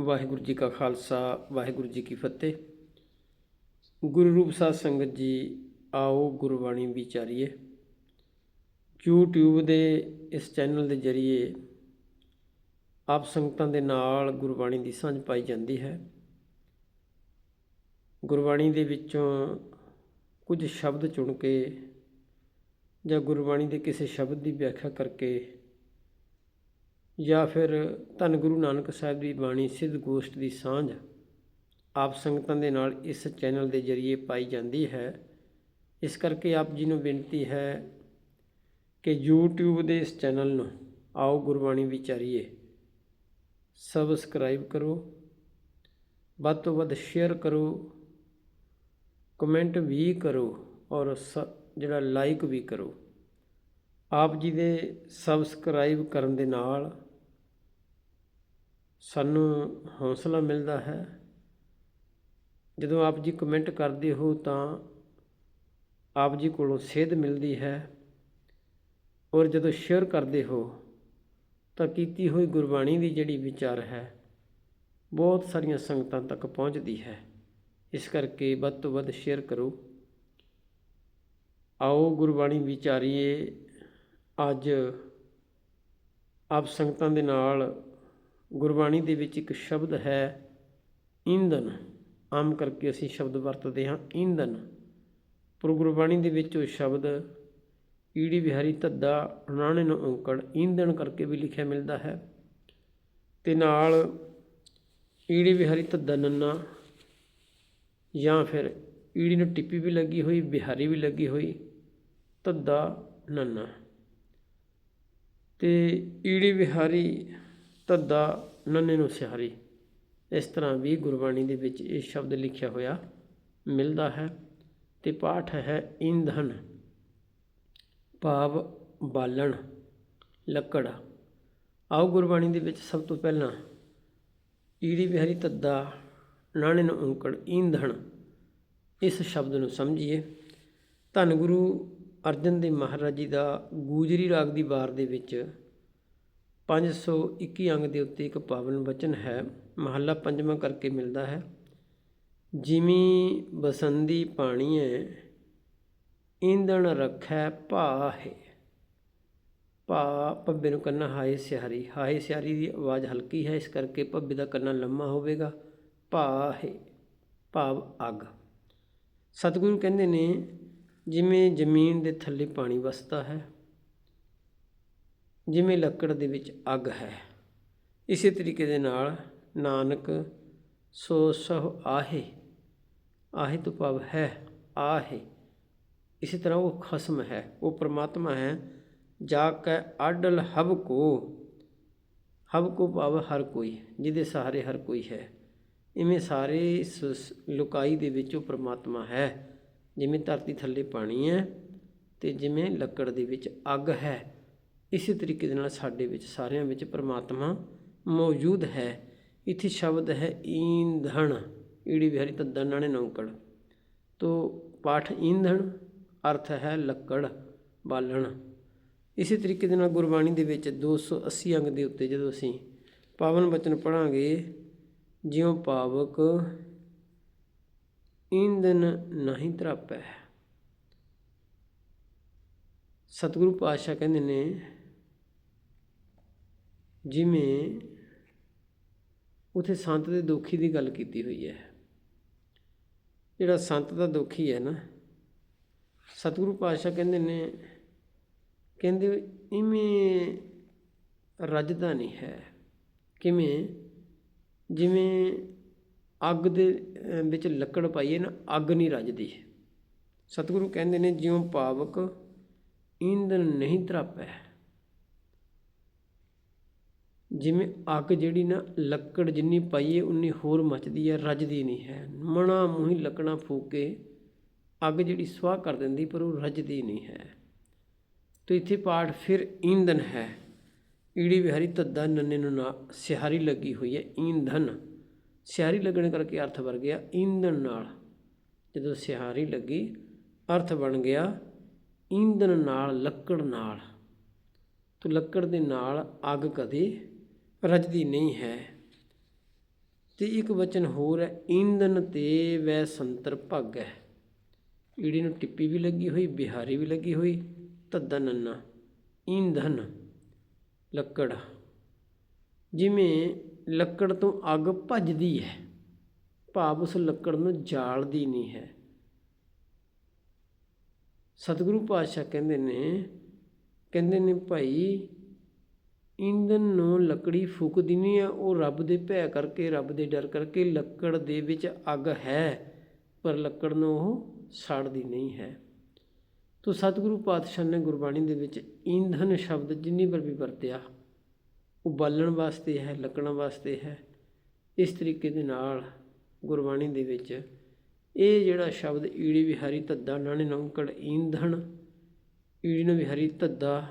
ਵਾਹਿਗੁਰੂ ਜੀ ਕਾ ਖਾਲਸਾ, ਵਾਹਿਗੁਰੂ ਜੀ ਕੀ ਫਤਿਹ। ਗੁਰੂ ਰੂਪ ਸਾਧ ਸੰਗਤ ਜੀ, ਆਓ ਗੁਰਬਾਣੀ ਵਿਚਾਰੀਏ। YouTube ਦੇ ਇਸ ਚੈਨਲ ਦੇ ਜ਼ਰੀਏ ਆਪ ਸੰਗਤਾਂ ਦੇ ਨਾਲ ਗੁਰਬਾਣੀ ਦੀ ਸਾਂਝ ਪਾਈ ਜਾਂਦੀ ਹੈ। ਗੁਰਬਾਣੀ ਦੇ ਵਿੱਚੋਂ ਕੁਝ ਸ਼ਬਦ ਚੁਣ ਕੇ ਜਾਂ ਗੁਰਬਾਣੀ ਦੇ ਕਿਸੇ ਸ਼ਬਦ ਦੀ ਵਿਆਖਿਆ ਕਰਕੇ ਜਾਂ ਫਿਰ ਧੰਨ ਗੁਰੂ ਨਾਨਕ ਸਾਹਿਬ ਦੀ ਬਾਣੀ ਸਿੱਧ ਗੋਸ਼ਟ ਦੀ ਸਾਂਝ ਆਪ ਸੰਗਤਾਂ ਦੇ ਨਾਲ ਇਸ ਚੈਨਲ ਦੇ ਜ਼ਰੀਏ ਪਾਈ ਜਾਂਦੀ ਹੈ। ਇਸ ਕਰਕੇ ਆਪ ਜੀ ਨੂੰ ਬੇਨਤੀ ਹੈ ਕਿ YouTube ਦੇ ਇਸ ਚੈਨਲ ਨੂੰ ਆਓ ਗੁਰਬਾਣੀ ਵਿਚਾਰੀਏ। ਸਬਸਕ੍ਰਾਈਬ ਕਰੋ। ਵੱਧ ਤੋਂ ਵੱਧ ਸ਼ੇਅਰ ਕਰੋ। ਕਮੈਂਟ ਵੀ ਕਰੋ ਔਰ ਸ ਜਿਹੜਾ ਲਾਈਕ ਵੀ ਕਰੋ। ਆਪ ਜੀ ਦੇ ਸਬਸਕ੍ਰਾਈਬ ਕਰਨ ਦੇ ਨਾਲ ਸਾਨੂੰ ਹੌਸਲਾ ਮਿਲਦਾ ਹੈ। ਜਦੋਂ ਆਪ ਜੀ ਕਮੈਂਟ ਕਰਦੇ ਹੋ ਤਾਂ ਆਪ ਜੀ ਕੋਲੋਂ ਸੇਧ ਮਿਲਦੀ ਹੈ। ਔਰ ਜਦੋਂ ਸ਼ੇਅਰ ਕਰਦੇ ਹੋ ਤਾਂ ਕੀਤੀ ਹੋਈ ਗੁਰਬਾਣੀ ਦੀ ਜਿਹੜੀ ਵਿਚਾਰ ਹੈ, ਬਹੁਤ ਸਾਰੀਆਂ ਸੰਗਤਾਂ ਤੱਕ ਪਹੁੰਚਦੀ ਹੈ। ਇਸ ਕਰਕੇ ਵੱਧ ਤੋਂ ਵੱਧ ਸ਼ੇਅਰ ਕਰੋ। ਆਓ ਗੁਰਬਾਣੀ ਵਿਚਾਰੀਏ। ਅੱਜ ਆਪ ਸੰਗਤਾਂ ਦੇ ਨਾਲ ਗੁਰਬਾਣੀ ਦੇ ਵਿੱਚ ਇੱਕ ਸ਼ਬਦ ਹੈ ਇੰਧਨ। ਆਮ ਕਰਕੇ ਅਸੀਂ ਸ਼ਬਦ ਵਰਤਦੇ ਹਾਂ ਇੰਧਨ। ਪਰ ਗੁਰਬਾਣੀ ਦੇ ਵਿੱਚ ਉਹ ਸ਼ਬਦ ਈੜੀ ਵਿਹਾਰੀ ਧੱਦਾ ਨਾਣੇ ਨੂੰ ਔਂਕੜ, ਇੰਧਨ ਕਰਕੇ ਵੀ ਲਿਖਿਆ ਮਿਲਦਾ ਹੈ। ਤੇ ਨਾਲ ਈੜੀ ਵਿਹਾਰੀ ਧੱਦਾ ਨੰਨਾ ਜਾਂ ਫਿਰ ਈੜੀ ਨੂੰ ਟਿੱਪੀ ਵੀ ਲੱਗੀ ਹੋਈ, ਬਿਹਾਰੀ ਵੀ ਲੱਗੀ ਹੋਈ, ਧੱਦਾ ਨੰਨਾ। ਤੇ ਈੜੀ ਵਿਹਾਰੀ ਧੱਦਾ ਨੰਨੇ ਨੂੰ ਸਿਹਾਰੀ। ਇਸ ਤਰ੍ਹਾਂ ਵੀ ਗੁਰਬਾਣੀ ਦੇ ਵਿੱਚ ਇਹ ਸ਼ਬਦ ਲਿਖਿਆ ਹੋਇਆ ਮਿਲਦਾ ਹੈ ਤੇ ਪਾਠ ਹੈ ਇੰਧਨ, ਭਾਵ ਬਾਲਣ, ਲੱਕੜ। ਆਓ ਗੁਰਬਾਣੀ ਦੇ ਵਿੱਚ ਸਭ ਤੋਂ ਪਹਿਲਾਂ ਈੜੀ ਬਿਹਾਰੀ ਤੱਦਾ ਨਾਣੇ ਨੂੰ ਔਂਕੜ, ਇੰਧਨ, ਇਸ ਸ਼ਬਦ ਨੂੰ ਸਮਝੀਏ। ਧੰਨ ਗੁਰੂ ਅਰਜਨ ਦੇਵ ਮਹਾਰਾਜ ਜੀ ਦਾ ਗੂਜਰੀ ਰਾਗ ਦੀ ਵਾਰ ਦੇ ਵਿੱਚ 521 ਅੰਗ ਦੇ ਉੱਤੇ ਇੱਕ ਪਾਵਨ ਵਚਨ ਹੈ, ਮਹੱਲਾ ਪੰਜਵਾਂ ਕਰਕੇ ਮਿਲਦਾ ਹੈ। ਜਿਵੇਂ ਬਸੰਦੀ ਪਾਣੀਏ ਇੰਦਣ ਰੱਖੈ ਭਾਹੇ। ਭਾ ਭੱਬੇ ਨੂੰ ਕੰਨਾ, ਹਾਏ ਸਿਹਾਰੀ ਹਾਏ ਸਿਹਾਰੀ ਦੀ ਆਵਾਜ਼ ਹਲਕੀ ਹੈ, ਇਸ ਕਰਕੇ ਭੱਬੇ ਦਾ ਕੰਨਾ ਲੰਮਾ ਹੋਵੇਗਾ। ਭਾਹੇ, ਭਾਵ ਅੱਗ। ਸਤਿਗੁਰੂ ਕਹਿੰਦੇ ਨੇ, ਜਿਵੇਂ ਜ਼ਮੀਨ ਦੇ ਥੱਲੇ ਪਾਣੀ ਵਸਦਾ ਹੈ ਜਿਵੇਂ ਲੱਕੜ ਦੇ ਵਿੱਚ ਅੱਗ ਹੈ। ਇਸੇ ਤਰੀਕੇ ਦੇ ਨਾਲ ਨਾਨਕ, ਸੋ ਸਹ ਆਹੇ ਆਹੇ ਤੋਂ ਭਾਵ ਹੈ, ਆਹੇ। ਇਸੇ ਤਰ੍ਹਾਂ ਉਹ ਖਸਮ ਹੈ, ਉਹ ਪ੍ਰਮਾਤਮਾ ਹੈ। ਜਾ ਕੈ ਆਡਲ ਹਬ ਕੋ ਹਬ ਕੋ ਭਾਵ ਹਰ ਕੋਈ, ਜਿਹਦੇ ਸਹਾਰੇ ਹਰ ਕੋਈ ਹੈ। ਇਵੇਂ ਸਾਰੇ ਇਸ ਲੁਕਾਈ ਦੇ ਵਿੱਚ ਉਹ ਪ੍ਰਮਾਤਮਾ ਹੈ, ਜਿਵੇਂ ਧਰਤੀ ਥੱਲੇ ਪਾਣੀ ਹੈ ਤੇ ਜਿਵੇਂ ਲੱਕੜ ਦੇ ਵਿੱਚ ਅੱਗ ਹੈ। ਇਸੇ ਤਰੀਕੇ ਦੇ ਨਾਲ ਸਾਡੇ ਵਿੱਚ ਸਾਰਿਆਂ ਵਿੱਚ ਪਰਮਾਤਮਾ ਮੌਜੂਦ ਹੈ। ਇੱਥੇ ਸ਼ਬਦ ਹੈ ਈਂਧਣ, ਈੜੀ ਵਿਹਾਰੀ ਤੱਦਣ ਨਾਣੇ ਨੌਕੜ। ਤੋ ਪਾਠ ਈਂਧਣ, ਅਰਥ ਹੈ ਲੱਕੜ, ਬਾਲਣ। ਇਸੇ ਤਰੀਕੇ ਦੇ ਨਾਲ ਗੁਰਬਾਣੀ ਦੇ ਵਿੱਚ 280 ਅੰਗ ਦੇ ਉੱਤੇ ਜਦੋਂ ਅਸੀਂ ਪਾਵਨ ਬਚਨ ਪੜਾਂਗੇ ਜਿਉ ਪਾਵਕ ਈਂਧਨ ਨਹੀਂ ਤਰਾਪੈ ਸਤਿਗੁਰੂ ਪਾਤਸ਼ਾਹ ਕਹਿੰਦੇ ਨੇ ਜਿਵੇਂ ਉਥੇ ਸੰਤ ਦੇ ਦੁਖੀ ਦੀ ਗੱਲ ਕੀਤੀ ਹੋਈ ਹੈ। ਜਿਹੜਾ ਸੰਤ ਦਾ ਦੁਖੀ ਹੈ ਨਾ, ਸਤਿਗੁਰੂ ਪਾਤਸ਼ਾਹ ਕਹਿੰਦੇ ਨੇ, ਕਹਿੰਦੇ ਇਵੇਂ ਰੱਜਦਾ ਨਹੀਂ ਹੈ। ਕਿਵੇਂ? ਜਿਵੇਂ ਅੱਗ ਦੇ ਵਿੱਚ ਲੱਕੜ ਪਾਈਏ ਨਾ, ਅੱਗ ਨਹੀਂ ਰੱਜਦੀ। ਸਤਿਗੁਰੂ ਕਹਿੰਦੇ ਨੇ, ਜਿਉਂ ਪਾਵਕ ਈਂਧਨ ਨਹੀਂ ਤਰਾਪੈ ਜਿਵੇਂ ਅੱਗ ਜਿਹੜੀ ਨਾ ਲੱਕੜ ਜਿੰਨੀ ਪਾਈਏ ਉਨੀ ਹੋਰ ਮੱਚਦੀ ਹੈ ਰੱਜਦੀ ਨਹੀਂ ਹੈ। ਮਣਾ ਮੂੰਹੀ ਲੱਕੜਾਂ ਫੂਕ ਕੇ ਅੱਗ ਜਿਹੜੀ ਸਵਾਹ ਕਰ ਦਿੰਦੀ ਪਰ ਉਹ ਰੱਜਦੀ ਨਹੀਂ ਹੈ। ਤੋ ਇੱਥੇ ਪਾਠ ਫਿਰ ਈਂਧਨ ਹੈ। ਈੜੀ ਵਿਹਾਰੀ ਤੱਦਾ ਨੰਨੇ ਨੂੰ ਨਾ ਸਿਹਾਰੀ ਲੱਗੀ ਹੋਈ ਹੈ, ਈਂਧਨ। ਸਿਹਾਰੀ ਲੱਗਣ ਕਰਕੇ ਅਰਥ ਵਰ ਗਿਆ ਈਂਧਨ ਨਾਲ। ਜਦੋਂ ਸਿਹਾਰੀ ਲੱਗੀ, ਅਰਥ ਬਣ ਗਿਆ ਈਂਧਨ ਨਾਲ, ਲੱਕੜ ਨਾਲ। ਤੋ ਲੱਕੜ ਦੇ ਨਾਲ ਅੱਗ ਕਦੇ ਰਚਦੀ ਨਹੀਂ ਹੈ। ਤੇ ਇੱਕ ਵਚਨ ਹੋਰ ਹੈ ਈਂਧਨ ਤੇ ਵੈ ਸੰਤਰ ਭੱਗ ਹੈ। ਈੜੀ ਨੂੰ ਟਿੱਪੀ ਵੀ ਲੱਗੀ ਹੋਈ, ਬਿਹਾਰੀ ਵੀ ਲੱਗੀ ਹੋਈ ਧੱਦਾ ਨੰਨਾ ਈਂਧਨ ਲੱਕੜ, ਜਿਵੇਂ ਲੱਕੜ ਤੋਂ ਅੱਗ ਭੱਜਦੀ ਹੈ, ਭਾਵ ਉਸ ਲੱਕੜ ਨੂੰ ਜਾਲਦੀ ਨਹੀਂ ਹੈ। ਸਤਿਗੁਰੂ ਪਾਤਸ਼ਾਹ ਕਹਿੰਦੇ ਨੇ ਕਹਿੰਦੇ ਨੇ, ਭਾਈ ਇੰਧਨ ਨੂੰ ਲੱਕੜੀ ਫੂਕਦੀ ਨਹੀਂ ਹੈ ਉਹ ਰੱਬ ਦੇ ਭੈ ਕਰਕੇ, ਰੱਬ ਦੇ ਡਰ ਕਰਕੇ ਲੱਕੜ ਦੇ ਵਿੱਚ ਅੱਗ ਹੈ, ਪਰ ਲੱਕੜ ਨੂੰ ਉਹ ਸਾੜਦੀ ਨਹੀਂ ਹੈ। ਤੋ ਸਤਿਗੁਰੂ ਪਾਤਸ਼ਾਹ ਨੇ ਗੁਰਬਾਣੀ ਦੇ ਵਿੱਚ ਈਂਧਨ ਸ਼ਬਦ ਜਿੰਨੀ ਵਾਰ ਵੀ ਵਰਤਿਆ ਉਹ ਬਾਲਣ ਵਾਸਤੇ ਹੈ, ਲੱਕੜਾਂ ਵਾਸਤੇ ਹੈ, ਇਸ ਤਰੀਕੇ ਦੇ ਨਾਲ ਗੁਰਬਾਣੀ ਦੇ ਵਿੱਚ ਇਹ ਜਿਹੜਾ ਸ਼ਬਦ ਈੜੀ ਵਿਹਾਰੀ ਧੱਦਾ, ਨਾਣੇ ਨੌਂਕੜ ਈਂਧਣ ਈੜੀ ਵਿਹਾਰੀ ਧੱਦਾ,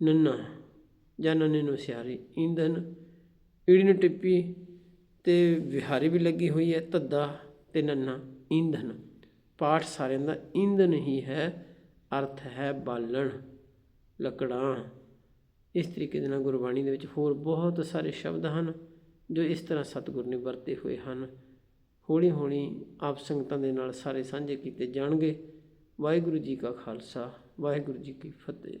ਨੰਨਾ ਜਾਂ ਨੰਨੇ ਨੂੰ ਸਿਆਰੀ ਈਂਧਨ, ਈੜੀ ਟਿੱਪੀ ਤੇ ਵਿਹਾਰੀ ਵੀ ਲੱਗੀ ਹੋਈ ਹੈ, ਧੱਦਾ ਤੇ ਨੰਨਾ, ਈਂਧਨ। ਪਾਠ ਸਾਰਿਆਂ ਦਾ ਈਂਧਨ ਹੀ ਹੈ, ਅਰਥ ਹੈ ਬਾਲਣ, ਲੱਕੜਾਂ। ਇਸ ਤਰੀਕੇ ਦੇ ਨਾਲ ਗੁਰਬਾਣੀ ਦੇ ਵਿੱਚ ਹੋਰ ਬਹੁਤ ਸਾਰੇ ਸ਼ਬਦ ਹਨ, ਜੋ ਇਸ ਤਰ੍ਹਾਂ ਸਤਿਗੁਰ ਨੇ ਵਰਤੇ ਹੋਏ ਹਨ। ਹੌਲੀ ਹੌਲੀ ਆਪ ਸੰਗਤਾਂ ਦੇ ਨਾਲ ਸਾਰੇ ਸਾਂਝੇ ਕੀਤੇ ਜਾਣਗੇ। ਵਾਹਿਗੁਰੂ ਜੀ ਕਾ ਖਾਲਸਾ, ਵਾਹਿਗੁਰੂ ਜੀ ਕੀ ਫਤਿਹ।